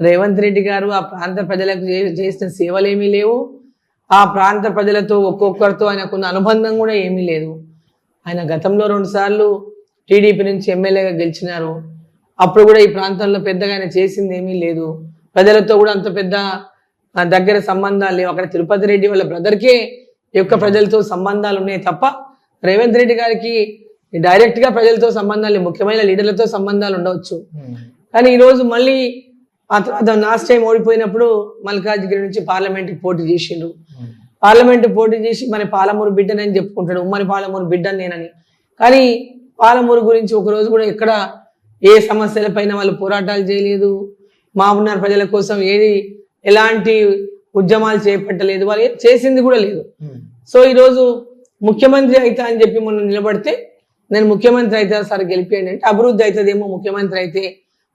రేవంత్ రెడ్డి గారు ఆ ప్రాంత ప్రజలకు చేసిన సేవలు ఏమీ లేవు. ఆ ప్రాంత ప్రజలతో ఒక్కొక్కరితో ఆయనకున్న అనుబంధం కూడా ఏమీ లేదు. ఆయన గతంలో రెండు సార్లు టీడీపీ నుంచి ఎమ్మెల్యేగా గెలిచినారు. అప్పుడు కూడా ఈ ప్రాంతంలో పెద్దగా ఆయన చేసింది ఏమీ లేదు. ప్రజలతో కూడా అంత పెద్ద ఆ, దగ్గర సంబంధాలు లేవు. అక్కడ తిరుపతి రెడ్డి వాళ్ళ బ్రదర్కే యొక్క ప్రజలతో సంబంధాలు ఉన్నాయి తప్ప రేవంత్ రెడ్డి గారికి డైరెక్ట్గా ప్రజలతో సంబంధాలు. ముఖ్యమైన లీడర్లతో సంబంధాలు ఉండవచ్చు. కానీ ఈరోజు మళ్ళీ ఆ తర్వాత లాస్ట్ టైం ఓడిపోయినప్పుడు మల్కాజ్గిరి నుంచి పార్లమెంట్కి పోటీ చేసిండ్రు పార్లమెంట్ పోటీ చేసి మన పాలమూరు బిడ్డనని చెప్పుకుంటాడు. ఉమ్మని పాలమూరు బిడ్డని నేనని. కానీ పాలమూరు గురించి ఒక రోజు కూడా ఎక్కడ ఏ సమస్యలపైన వాళ్ళు పోరాటాలు చేయలేదు. మామూనార్ ప్రజల కోసం ఏది ఎలాంటి ఉద్యమాలు చేపట్టలేదు. వాళ్ళు చేసింది కూడా లేదు. సో ఈరోజు ముఖ్యమంత్రి అవుతా అని చెప్పి మొన్న నిలబడితే నేను ముఖ్యమంత్రి అయితే సార్ గెలిపియండి అంటే అభివృద్ధి అవుతుందేమో ముఖ్యమంత్రి అయితే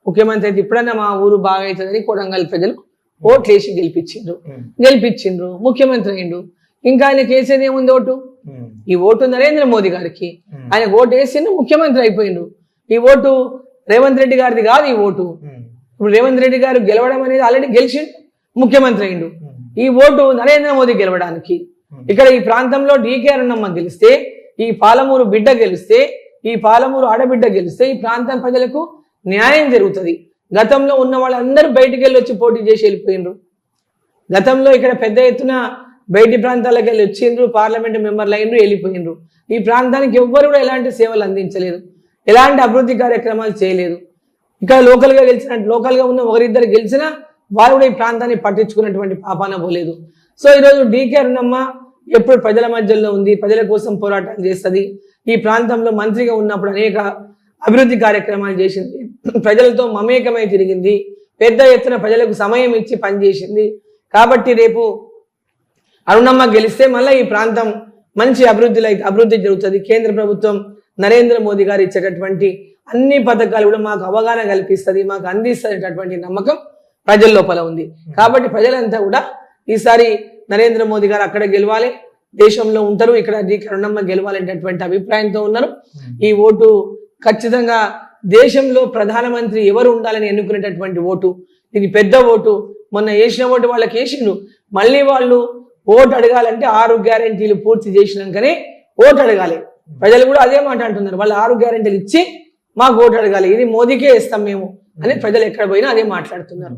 ముఖ్యమంత్రి అయితే ఇప్పుడన్నా మా ఊరు బాగా అవుతుందని కొడంగల్ ప్రజలు ఓట్లేసి గెలిపించిండ్రు. గెలిపించిండ్రు. ముఖ్యమంత్రి అయిండు ఇంకా ఆయన కేసేది ఏముంది ఓటు? ఈ ఓటు నరేంద్ర మోదీ గారికి. ఆయన ఓటు వేసిండు ముఖ్యమంత్రి అయిపోయిండు. ఈ ఓటు రేవంత్ రెడ్డి గారిది కాదు ఈ ఓటు. ఇప్పుడు రేవంత్ రెడ్డి గారు గెలవడం అనేది ఆల్రెడీ గెలిచిండు ముఖ్యమంత్రి అయిండు ఈ ఓటు నరేంద్ర మోదీ గెలవడానికి. ఇక్కడ ఈ ప్రాంతంలో డీకే అరుణమ్మ గెలిస్తే ఈ పాలమూరు బిడ్డ గెలిస్తే ఈ పాలమూరు ఆడబిడ్డ గెలిస్తే ఈ ప్రాంతం ప్రజలకు న్యాయం జరుగుతుంది. గతంలో ఉన్న వాళ్ళందరూ బయటికి వెళ్ళి వచ్చి పోటీ చేసి వెళ్ళిపోయినరు గతంలో ఇక్కడ పెద్ద ఎత్తున బయటి ప్రాంతాలకు వెళ్ళి వచ్చిండ్రు పార్లమెంట్ మెంబర్లు అయినరు వెళ్ళిపోయినరు ఈ ప్రాంతానికి ఎవ్వరు కూడా ఎలాంటి సేవలు అందించలేదు. ఎలాంటి అభివృద్ధి కార్యక్రమాలు చేయలేదు. ఇక్కడ లోకల్గా గెలిచిన లోకల్గా ఉన్న ఒకరిద్దరు గెలిచినా వారు కూడా ఈ ప్రాంతాన్ని పట్టించుకున్నటువంటి పాపాన పోలేదు. సో ఈరోజు డీకే అరుణమ్మ ఎప్పుడు ప్రజల మధ్యలో ఉంది ప్రజల కోసం పోరాటం చేస్తుంది. ఈ ప్రాంతంలో మంత్రిగా ఉన్నప్పుడు అనేక అభివృద్ధి కార్యక్రమాలు చేసింది. ప్రజలతో మమేకమై తిరిగింది. పెద్ద ఎత్తున ప్రజలకు సమయం ఇచ్చి పనిచేసింది. కాబట్టి రేపు అరుణమ్మ గెలిస్తే మళ్ళీ ఈ ప్రాంతం మంచి అభివృద్ధిలో అభివృద్ధి జరుగుతుంది. కేంద్ర ప్రభుత్వం నరేంద్ర మోదీ గారు ఇచ్చేటటువంటి అన్ని పథకాలు కూడా మాకు అవగాహన కల్పిస్తుంది మాకు అందిస్తున్నటువంటి నమ్మకం ప్రజల లోపల ఉంది. కాబట్టి ప్రజలంతా కూడా ఈసారి నరేంద్ర మోదీ గారు అక్కడ గెలవాలి దేశంలో ఉంటారు. ఇక్కడ డి కరుణమ్మ గెలవాలనేటటువంటి అభిప్రాయంతో ఉన్నారు. ఈ ఓటు ఖచ్చితంగా దేశంలో ప్రధానమంత్రి ఎవరు ఉండాలని ఎన్నుకునేటటువంటి ఓటు? ఇది పెద్ద ఓటు. మొన్న వేసిన ఓటు వాళ్ళకి వేసిండు. మళ్ళీ వాళ్ళు ఓటు అడగాలంటే ఆరు గ్యారెంటీలు పూర్తి చేసినాకనే ఓటు అడగాలి. ప్రజలు కూడా అదే మాట అంటున్నారు. వాళ్ళు ఆరు గ్యారంటీలు ఇచ్చి మాకు ఓటు అడగాలి. ఇది మోదీకే ఇస్తాం మేము అని ప్రజలు ఎక్కడ పోయినా అదే మాట్లాడుతున్నారు.